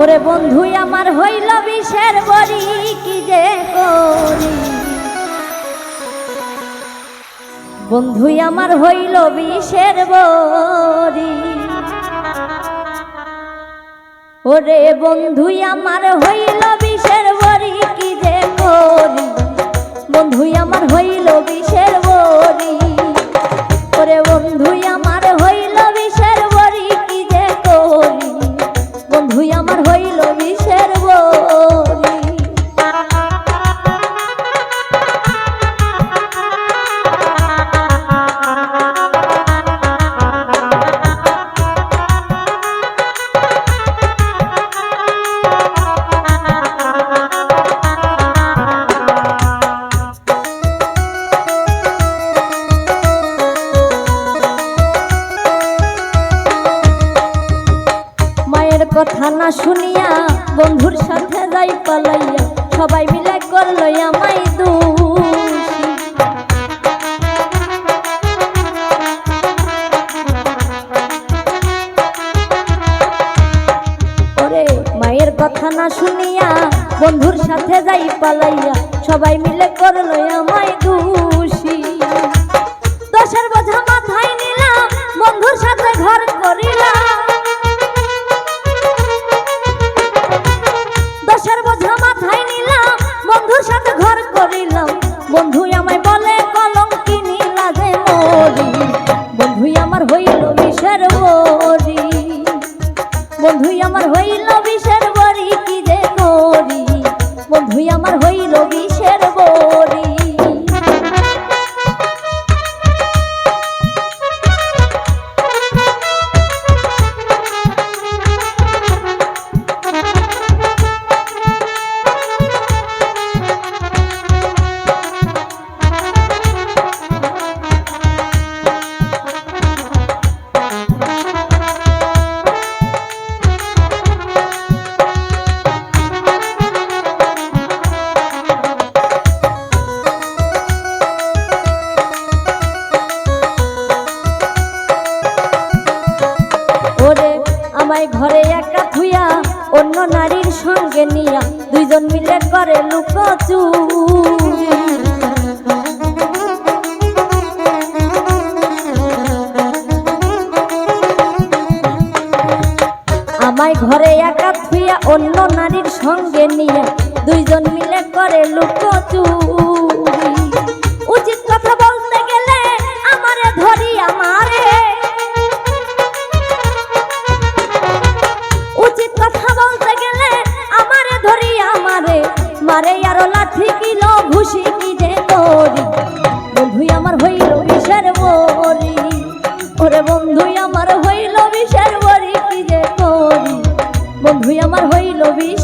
ওরে বন্ধু আমার হইল বিষের বড়ি, কি যে করি? বন্ধু আমার হইল বিষের বড়ি। ওরে বন্ধু আমার হইল বিষের বড়ি, কি যে করি? বন্ধু আমার হইল বিষের বড়ি। ওরে বন্ধু আমার হইল কথা না শুনিয়া বন্ধুর সাথে যাই পালাইয়া, সবাই মিলে করল আমায় দু মায়ের কথা না শুনিয়া বন্ধুর সাথে যাই পালাইয়া, সবাই মিলে করল আমায় দোষী। বন্ধু আমার আমায় ঘরে একা থুইয়া অন্য নারীর সঙ্গে নিয়া দুইজন মিলে করে লুকোচুরি আমায় ঘরে একা থুইয়া অন্য নারীর সঙ্গে নিয়া দুইজন মিলে করে লুকোচুরি বিষের বরি ওরে বন্ধু, আমার হইল বিষের বরি কি যে করি? বন্ধু, আমার হইল বিষের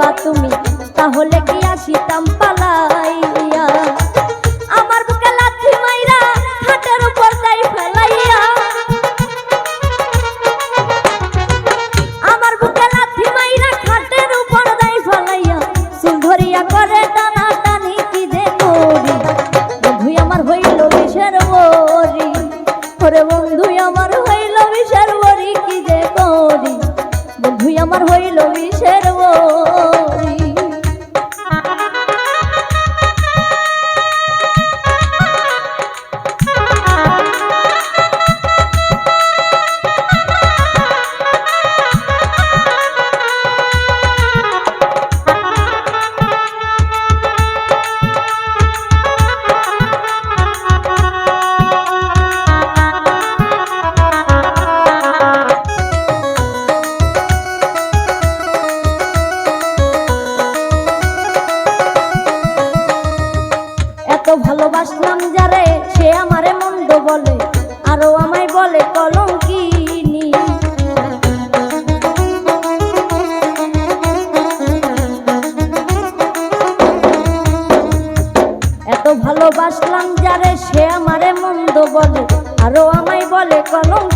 খারাপ হইবা তুমি ভালোবাসলাম যারে, সে আমারে মন্দ বলে, আরও আমায় বলে কলঙ্কিনি। এত ভালোবাসলাম যারে, সে আমারে মন্দ বলে, আরও আমায় বলে কলঙ্ক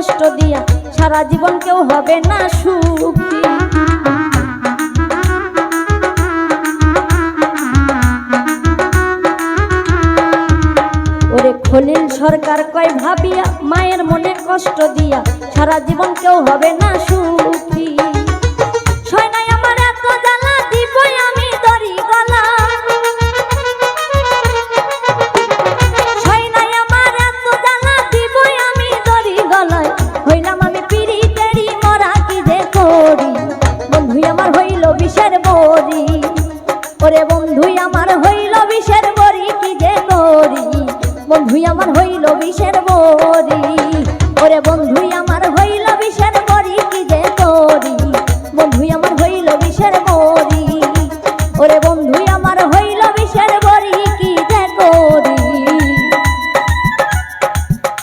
কষ্ট দিয়া সারা জীবন কেউ হবে না সুখী। ওরে খলিল সরকার কয় ভাবিয়া, মায়ের মনে কষ্ট দিয়া সারা জীবন কেউ হবে না সুখী। সয় বন্ধু আমার হইল বিষের বরি ওরে বন্ধু আমার হইল বিষের বরি কি যে করি? বন্ধু আমার হইল বিষের বরি ওরে বন্ধু আমার হইল বিষের বরি কি যে করি?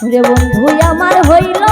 ওরে বন্ধু আমার হইল